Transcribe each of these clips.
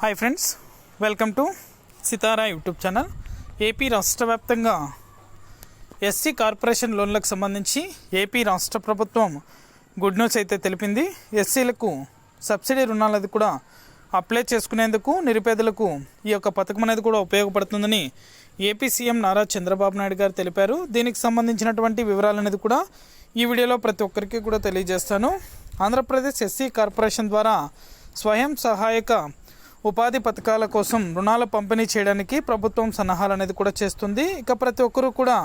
Hi friends welcome to Sitara YouTube channel AP రాష్ట్ర వ్యాప్తంగా SC corporation లోన్లకు సంబంధించి ఏపీ రాష్ట్ర ప్రభుత్వం గుడ్ న్యూస్ అయితే తెలిపింది. ఎస్సీలకు సబ్సిడీ రుణాలది కూడా అప్లై చేసుకునేందుకు నిరుపేదలకు ఈ యొక్క పథకం అనేది కూడా ఉపయోగపడుతుందని ఏపీ సీఎం నారా చంద్రబాబు నాయుడు గారు తెలిపారు. దీనికి సంబంధించినటువంటి వివరాలు అనేది కూడా ఈ వీడియోలో ప్రతి ఒక్కరికి కూడా తెలియజేస్తాను. ఆంధ్రప్రదేశ్ ఎస్సీ కార్పొరేషన్ ద్వారా స్వయం సహాయక ఉపాధి పథకాల కోసం రుణాల పంపిణీ చేయడానికి ప్రభుత్వం సన్నాహాలు అనేది కూడా చేస్తుంది. ఇక ప్రతి ఒక్కరూ కూడా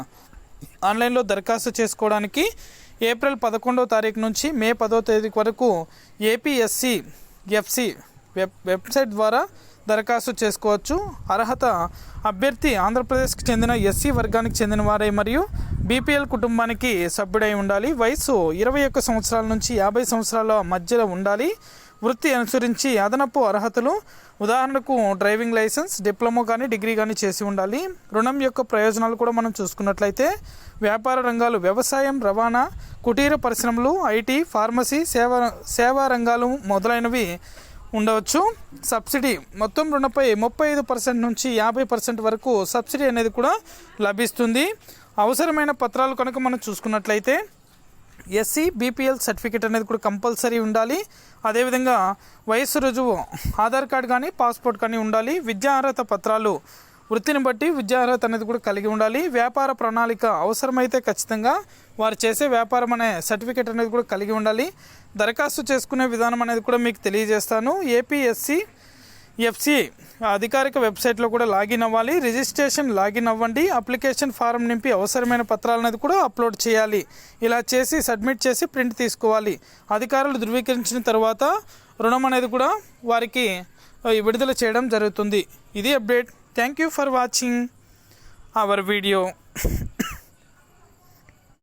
ఆన్లైన్లో దరఖాస్తు చేసుకోవడానికి ఏప్రిల్ పదకొండవ తారీఖు నుంచి మే పదో తేదీ వరకు ఏపీఎస్సి ఎఫ్సి వెబ్ వెబ్సైట్ ద్వారా దరఖాస్తు చేసుకోవచ్చు. అర్హత అభ్యర్థి ఆంధ్రప్రదేశ్కి చెందిన ఎస్సీ వర్గానికి చెందిన వారే మరియు బీపీఎల్ కుటుంబానికి సభ్యుడై ఉండాలి. వయసు ఇరవై ఒక్క సంవత్సరాల నుంచి యాభై సంవత్సరాల మధ్యలో ఉండాలి. వృత్తి అనుసరించి అదనపు అర్హతలు ఉదాహరణకు డ్రైవింగ్ లైసెన్స్ డిప్లొమా కానీ డిగ్రీ కానీ చేసి ఉండాలి. రుణం యొక్క ప్రయోజనాలు కూడా మనం చూసుకున్నట్లయితే వ్యాపార రంగాలు వ్యవసాయం రవాణా కుటీర పరిశ్రమలు ఐటీ ఫార్మసీ సేవ సేవా రంగాలు మొదలైనవి ఉండవచ్చు. సబ్సిడీ మొత్తం రుణపై ముప్పై ఐదు పర్సెంట్ నుంచి యాభై పర్సెంట్ వరకు సబ్సిడీ అనేది కూడా లభిస్తుంది. అవసరమైన పత్రాలు కనుక మనం చూసుకున్నట్లయితే ఎస్సీ బీపీఎల్ సర్టిఫికేట్ అనేది కూడా కంపల్సరీ ఉండాలి. అదేవిధంగా వయస్సు రుజువు ఆధార్ కార్డు కానీ పాస్పోర్ట్ కానీ ఉండాలి. విద్యా అర్హత పత్రాలు వృత్తిని బట్టి విద్యా అర్హత అనేది కూడా కలిగి ఉండాలి. వ్యాపార ప్రణాళిక అవసరమైతే ఖచ్చితంగా వారు చేసే వ్యాపారం అనే సర్టిఫికేట్ అనేది కూడా కలిగి ఉండాలి. దరఖాస్తు చేసుకునే విధానం అనేది కూడా మీకు తెలియజేస్తాను. ఏపీఎస్సి ఎఫ్సి అధికారిక వెబ్సైట్లో కూడా లాగిన్ అవ్వాలి. రిజిస్ట్రేషన్ లాగిన్ అవ్వండి. అప్లికేషన్ ఫారం నింపి అవసరమైన పత్రాలు అనేది కూడా అప్లోడ్ చేయాలి. ఇలా చేసి సబ్మిట్ చేసి ప్రింట్ తీసుకోవాలి. అధికారులు ధృవీకరించిన తర్వాత రుణం అనేది కూడా వారికి విడుదల చేయడం జరుగుతుంది. ఇది update. Thank you for watching our video.